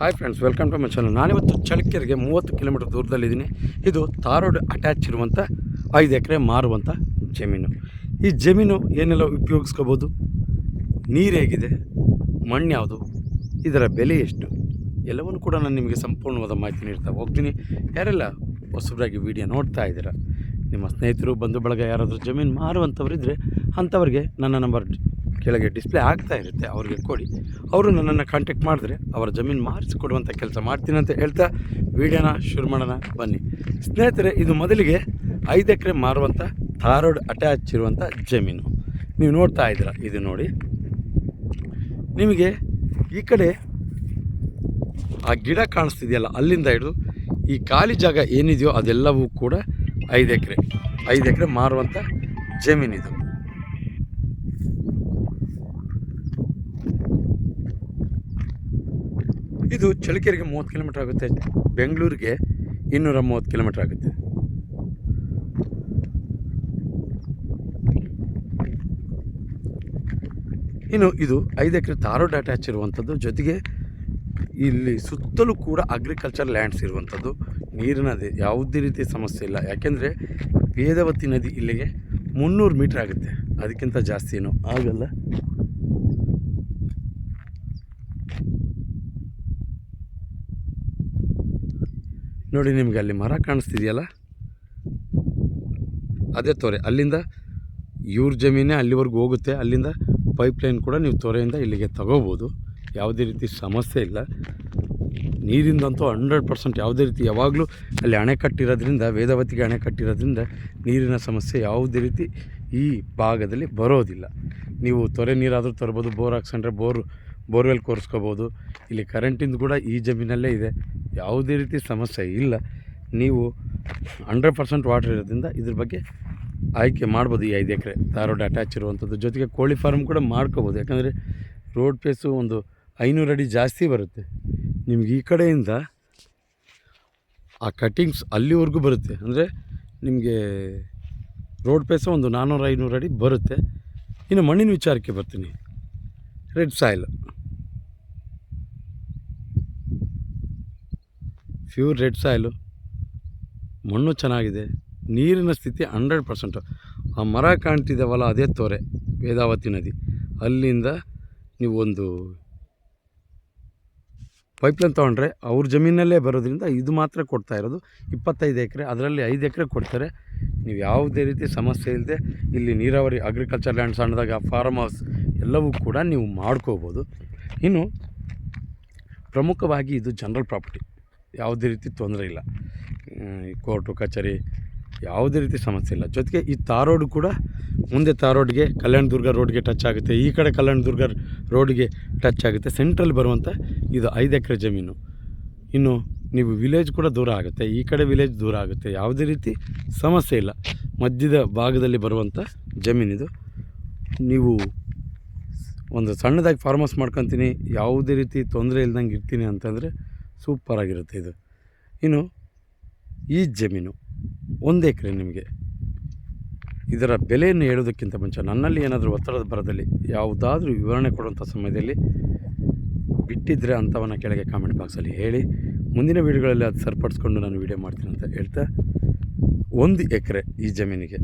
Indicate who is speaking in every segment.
Speaker 1: Hi friends welcome to my channel ನಾನಿವತ್ತು ಚಳಕೆರೆಗೆ ಮೂವತ್ತು ಕಿಲೋಮೀಟರ್ ದೂರದಲ್ಲಿದ್ದೀನಿ. ಇದು ತಾರೋಡ್ ಅಟ್ಯಾಚ್ ಇರುವಂಥ ಐದು ಎಕರೆ ಮಾರುವಂಥ ಜಮೀನು. ಈ ಜಮೀನು ಏನೆಲ್ಲ ಉಪಯೋಗಿಸ್ಕೋಬೋದು? ನೀರು ಹೇಗಿದೆ? ಮಣ್ಣು ಯಾವುದು? ಇದರ ಬೆಲೆ ಎಷ್ಟು? ಎಲ್ಲವನ್ನು ಕೂಡ ನಾನು ನಿಮಗೆ ಸಂಪೂರ್ಣವಾದ ಮಾಹಿತಿ ನೀಡ್ತಾ ಹೋಗ್ತೀನಿ. ಯಾರೆಲ್ಲ ಹೊಸಬರಾಗಿ ವಿಡಿಯೋ ನೋಡ್ತಾ ಇದ್ದೀರಾ? ನಿಮ್ಮ ಸ್ನೇಹಿತರು ಬಂಧು ಬಳಗ ಯಾರಾದರೂ ಜಮೀನು ಮಾರುವಂಥವ್ರಿದ್ದರೆ ಅಂಥವ್ರಿಗೆ ನನ್ನ ನಂಬರ್ ಕೆಳಗೆ ಡಿಸ್ಪ್ಲೇ ಆಗ್ತಾ ಇರುತ್ತೆ. ಅವ್ರಿಗೆ ಕೊಡಿ. ಅವರು ನನ್ನನ್ನು ಕಾಂಟ್ಯಾಕ್ಟ್ ಮಾಡಿದ್ರೆ ಅವರ ಜಮೀನು ಮಾರಿಸಿಕೊಡುವಂಥ ಕೆಲಸ ಮಾಡ್ತೀನಿ ಅಂತ ಹೇಳ್ತಾ ವೀಡಿಯೋನ ಶುರು ಮಾಡೋಣ. ಬನ್ನಿ. ಸ್ನೇಹಿತರೆ, ಇದು ಮೊದಲಿಗೆ ಐದು ಎಕರೆ ಮಾರುವಂಥ ಥಾರೋಡ್ ಅಟ್ಯಾಚ್ ಇರುವಂಥ ಜಮೀನು. ನೀವು ನೋಡ್ತಾ ಇದ್ದೀರ, ಇದು ನೋಡಿ. ನಿಮಗೆ ಈ ಕಡೆ ಆ ಗಿಡ ಕಾಣಿಸ್ತಿದೆಯಲ್ಲ, ಅಲ್ಲಿಂದ ಹಿಡಿದು ಈ ಖಾಲಿ ಜಾಗ ಏನಿದೆಯೋ ಅದೆಲ್ಲವೂ ಕೂಡ ಐದು ಎಕರೆ ಐದು ಎಕರೆ ಮಾರುವಂಥ ಜಮೀನಿದು. ಇದು ಚಳ್ಳಕೆರೆಗೆ ಮೂವತ್ತು ಕಿಲೋಮೀಟ್ರ್ ಆಗುತ್ತೆ, ಬೆಂಗಳೂರಿಗೆ ಇನ್ನೂರ ಮೂವತ್ತು ಕಿಲೋಮೀಟ್ರ್ ಆಗುತ್ತೆ. ಇನ್ನು ಇದು ಐದು ಎಕರೆ ತಾರೋಡ್ ಅಟ್ಯಾಚ್ ಇರುವಂಥದ್ದು, ಜೊತೆಗೆ ಇಲ್ಲಿ ಸುತ್ತಲೂ ಕೂಡ ಅಗ್ರಿಕಲ್ಚರ್ ಲ್ಯಾಂಡ್ಸ್ ಇರುವಂಥದ್ದು. ನೀರಿನ ಯಾವುದೇ ರೀತಿ ಸಮಸ್ಯೆ ಇಲ್ಲ. ಯಾಕೆಂದರೆ ವೇದವತಿ ನದಿ ಇಲ್ಲಿಗೆ ಮುನ್ನೂರು ಮೀಟ್ರ್ ಆಗುತ್ತೆ. ಅದಕ್ಕಿಂತ ಜಾಸ್ತಿ ಏನು ಆಗಲ್ಲ. ನೋಡಿ ನಿಮಗೆ ಅಲ್ಲಿ ಮರ ಕಾಣಿಸ್ತಿದೆಯಲ್ಲ? ಅದೇ ತೊರೆ. ಅಲ್ಲಿಂದ ಇವ್ರ ಜಮೀನೇ ಅಲ್ಲಿವರೆಗೂ ಹೋಗುತ್ತೆ. ಅಲ್ಲಿಂದ ಪೈಪ್ಲೈನ್ ಕೂಡ ನೀವು ತೊರೆಯಿಂದ ಇಲ್ಲಿಗೆ ತಗೋಬೋದು. ಯಾವುದೇ ರೀತಿ ಸಮಸ್ಯೆ ಇಲ್ಲ. ನೀರಿಂದಂತೂ ಹಂಡ್ರೆಡ್ ಪರ್ಸೆಂಟ್ ಯಾವುದೇ ರೀತಿ ಯಾವಾಗಲೂ ಅಲ್ಲಿ ಅಣೆ ಕಟ್ಟಿರೋದ್ರಿಂದ, ವೇದವತಿಗೆ ಅಣೆ ಕಟ್ಟಿರೋದ್ರಿಂದ ನೀರಿನ ಸಮಸ್ಯೆ ಯಾವುದೇ ರೀತಿ ಈ ಭಾಗದಲ್ಲಿ ಬರೋದಿಲ್ಲ. ನೀವು ತೊರೆ ನೀರಾದರೂ ತರ್ಬೋದು, ಬೋರ್ ಹಾಕ್ಸ್ಕೊಂಡ್ರೆ ಬೋರ್, ಬೋರ್ವೆಲ್ ಕೋರಿಸ್ಕೋಬೋದು. ಇಲ್ಲಿ ಕರೆಂಟಿಂದು ಕೂಡ ಈ ಜಮೀನಲ್ಲೇ ಇದೆ. ಯಾವುದೇ ರೀತಿ ಸಮಸ್ಯೆ ಇಲ್ಲ. ನೀವು ಹಂಡ್ರೆಡ್ ಪರ್ಸೆಂಟ್ ವಾಟರ್ ಇರೋದ್ರಿಂದ ಇದ್ರ ಬಗ್ಗೆ ಆಯ್ಕೆ ಮಾಡ್ಬೋದು ಈ ಐದು ಎಕರೆ ಧಾರವಾಡ ಅಟ್ಯಾಚ್ ಇರುವಂಥದ್ದು. ಜೊತೆಗೆ ಕೋಳಿ ಫಾರ್ಮ್ ಕೂಡ ಮಾಡ್ಕೋಬೋದು. ಯಾಕಂದರೆ ರೋಡ್ ಪೇಸು ಒಂದು ಐನೂರು ಅಡಿ ಜಾಸ್ತಿ ಬರುತ್ತೆ. ನಿಮ್ಗೆ ಈ ಕಡೆಯಿಂದ ಆ ಕಟ್ಟಿಂಗ್ಸ್ ಅಲ್ಲಿವರೆಗೂ ಬರುತ್ತೆ. ಅಂದರೆ ನಿಮಗೆ ರೋಡ್ ಪೇಸು ಒಂದು ನಾನ್ನೂರು ಐನೂರು ಅಡಿ ಬರುತ್ತೆ. ಇನ್ನು ಮಣ್ಣಿನ ವಿಚಾರಕ್ಕೆ ಬರ್ತೀನಿ. Red soil pure red soil ಮಣ್ಣು ಚೆನ್ನಾಗಿದೆ, ನೀರಿನ ಸ್ಥಿತಿ ಹಂಡ್ರೆಡ್ ಪರ್ಸೆಂಟು ಆ ಮರ ಕಾಣ್ತಿದ್ದಾವಲ್ಲ ಅದೇ ತೋರೆ, ವೇದಾವತಿ ನದಿ. ಅಲ್ಲಿಂದ ನೀವು ಒಂದು ಪೈಪ್ಲೈನ್ ತೊಗೊಂಡ್ರೆ ಅವ್ರ ಜಮೀನಲ್ಲೇ ಬರೋದ್ರಿಂದ ಇದು ಮಾತ್ರ ಕೊಡ್ತಾ ಇರೋದು. ಇಪ್ಪತ್ತೈದು ಎಕರೆ, ಅದರಲ್ಲಿ ಐದು ಎಕರೆ ಕೊಡ್ತಾರೆ. ನೀವು ಯಾವುದೇ ರೀತಿ ಸಮಸ್ಯೆ ಇಲ್ಲದೆ ಇಲ್ಲಿ ನೀರಾವರಿ ಅಗ್ರಿಕಲ್ಚರ್ ಲ್ಯಾಂಡ್ ಸಣ್ಣದಾಗ ಫಾರ್ಮ್ ಹೌಸ್ ಎಲ್ಲವೂ ಕೂಡ ನೀವು ಮಾಡ್ಕೋಬೋದು. ಇನ್ನು ಪ್ರಮುಖವಾಗಿ ಇದು ಜನರಲ್ ಪ್ರಾಪರ್ಟಿ ಯಾವುದೇ ರೀತಿ ತೊಂದರೆ ಇಲ್ಲ. ಈ ಕೋರ್ಟು, ಕಚೇರಿ ಯಾವುದೇ ರೀತಿ ಸಮಸ್ಯೆ ಇಲ್ಲ. ಜೊತೆಗೆ ಈ ತಾರೋಡು ಕೂಡ ಮುಂದೆ ತಾರೋಡ್ಗೆ, ಕಲ್ಯಾಣದುರ್ಗ ರೋಡ್ಗೆ ಟಚ್ ಆಗುತ್ತೆ. ಈ ಕಡೆ ಕಲ್ಯಾಣ ದುರ್ಗ ರೋಡ್ಗೆ ಟಚ್ ಆಗುತ್ತೆ. ಸೆಂಟ್ರಲ್ ಬರುವಂಥ ಇದು ಐದು ಎಕರೆ ಜಮೀನು. ಇನ್ನು ನೀವು ವಿಲೇಜ್ ಕೂಡ ದೂರ ಆಗುತ್ತೆ. ಈ ಕಡೆ ವಿಲೇಜ್ ದೂರ ಆಗುತ್ತೆ. ಯಾವುದೇ ರೀತಿ ಸಮಸ್ಯೆ ಇಲ್ಲ. ಮಧ್ಯದ ಭಾಗದಲ್ಲಿ ಬರುವಂಥ ಜಮೀನಿದು ನೀವು ಒಂದು ಸಣ್ಣದಾಗಿ ಫಾರ್ಮ್ ಹೌಸ್ ಮಾಡ್ಕೊತೀನಿ. ಯಾವುದೇ ರೀತಿ ತೊಂದರೆ ಇಲ್ದಂಗೆ ಇರ್ತೀನಿ ಅಂತಂದರೆ ಸೂಪರಾಗಿರುತ್ತೆ ಇದು. ಇನ್ನು ಈ ಜಮೀನು ಒಂದು ಎಕರೆ ನಿಮಗೆ. ಇದರ ಬೆಲೆಯನ್ನು ಹೇಳೋದಕ್ಕಿಂತ ಮುಂಚೆ ನನ್ನಲ್ಲಿ ಏನಾದರೂ ಒತ್ತಡದ ಬರದಲ್ಲಿ ಯಾವುದಾದ್ರೂ ವಿವರಣೆ ಕೊಡುವಂಥ ಸಮಯದಲ್ಲಿ ಬಿಟ್ಟಿದ್ದರೆ ಅಂಥವನ್ನು ಕೆಳಗೆ ಕಾಮೆಂಟ್ ಬಾಕ್ಸಲ್ಲಿ ಹೇಳಿ. ಮುಂದಿನ ವೀಡಿಯೋಗಳಲ್ಲಿ ಅದು ಸರಿಪಡಿಸ್ಕೊಂಡು ನಾನು ವೀಡಿಯೋ ಮಾಡ್ತೀನಿ ಅಂತ ಹೇಳ್ತಾ ಒಂದು ಎಕರೆ ಈ ಜಮೀನಿಗೆ,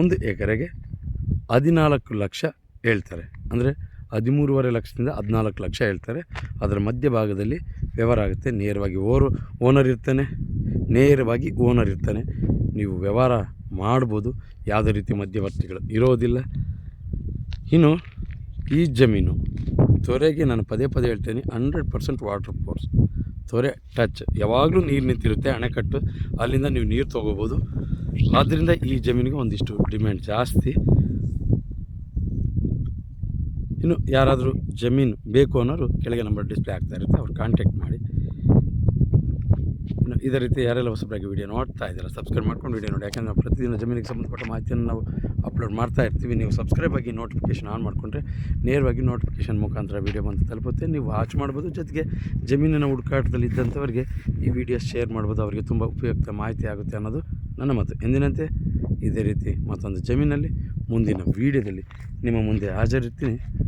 Speaker 1: ಒಂದು ಎಕರೆಗೆ ಹದಿನಾಲ್ಕು ಲಕ್ಷ ಹೇಳ್ತಾರೆ. ಅಂದರೆ ಹದಿಮೂರುವರೆ ಲಕ್ಷದಿಂದ ಹದಿನಾಲ್ಕು ಲಕ್ಷ ಹೇಳ್ತಾರೆ. ಅದರ ಮಧ್ಯಭಾಗದಲ್ಲಿ ವ್ಯವಹಾರ ಆಗುತ್ತೆ, ನೇರವಾಗಿ ಓರು, ಓನರ್ ಇರ್ತಾನೆ, ನೇರವಾಗಿ ಓನರ್ ಇರ್ತಾನೆ. ನೀವು ವ್ಯವಹಾರ ಮಾಡ್ಬೋದು, ಯಾವುದೇ ರೀತಿ ಮಧ್ಯವರ್ತಿಗಳು ಇರೋದಿಲ್ಲ. ಇನ್ನು ಈ ಜಮೀನು ತೊರೆಗೆ ನಾನು ಪದೇ ಪದೇ ಹೇಳ್ತೇನೆ, ಹಂಡ್ರೆಡ್ ಪರ್ಸೆಂಟ್ ವಾಟರ್ ಫೋರ್ಸ್ ತೊರೆ ಟಚ್. ಯಾವಾಗಲೂ ನೀರು ನಿಂತಿರುತ್ತೆ ಅಣೆಕಟ್ಟು ಅಲ್ಲಿಂದ ನೀವು ನೀರು ತೊಗೋಬೋದು. ಆದ್ದರಿಂದ ಈ ಜಮೀನಿಗೆ ಒಂದಿಷ್ಟು ಡಿಮ್ಯಾಂಡ್ ಜಾಸ್ತಿ. ಇನ್ನು ಯಾರಾದರೂ ಜಮೀನು ಬೇಕು ಅನ್ನೋರು ಕೆಳಗೆ ನಂಬರ್ ಡಿಸ್ಪ್ಲೇ ಆಗ್ತಾ ಇರುತ್ತೆ, ಅವ್ರು ಕಾಂಟ್ಯಾಕ್ಟ್ ಮಾಡಿ. ಇನ್ನು ಇದೇ ರೀತಿ ಯಾರೆಲ್ಲ ಹೊಸಬರಾಗಿ ವೀಡಿಯೋ ನೋಡ್ತಾ ಇದ್ದಾರೆ ಸಬ್ಸ್ಕ್ರೈಬ್ ಮಾಡ್ಕೊಂಡು ವೀಡಿಯೋ ನೋಡಿ. ಯಾಕಂದರೆ ನಾವು ಪ್ರತಿದಿನ ಜಮೀನಿಗೆ ಸಂಬಂಧಪಟ್ಟ ಮಾಹಿತಿಯನ್ನು ನಾವು ಅಪ್ಲೋಡ್ ಮಾಡ್ತಾ ಇರ್ತೀವಿ. ನೀವು ಸಬ್ಸ್ಕ್ರೈಬ್ ಆಗಿ ನೋಟಿಫಿಕೇಷನ್ ಆನ್ ಮಾಡಿಕೊಂಡ್ರೆ ನೇರವಾಗಿ ನೋಟಿಫಿಕೇಷನ್ ಮುಖಾಂತರ ವೀಡಿಯೋ ಬಂದು ತಲುಪುತ್ತೆ. ನೀವು ವಾಚ್ ಮಾಡ್ಬೋದು. ಜೊತೆಗೆ ಜಮೀನಿನ ಹುಡುಕಾಟದಲ್ಲಿ ಇದ್ದಂಥವರಿಗೆ ಈ ವಿಡಿಯೋ ಶೇರ್ ಮಾಡ್ಬೋದು. ಅವರಿಗೆ ತುಂಬ ಉಪಯುಕ್ತ ಮಾಹಿತಿ ಆಗುತ್ತೆ ಅನ್ನೋದು ನನ್ನ ಮಾತು. ಎಂದಿನಂತೆ ಇದೇ ರೀತಿ ಮತ್ತೊಂದು ಜಮೀನಲ್ಲಿ ಮುಂದಿನ ವೀಡಿಯೋದಲ್ಲಿ ನಿಮ್ಮ ಮುಂದೆ ಹಾಜರಿರ್ತೀನಿ.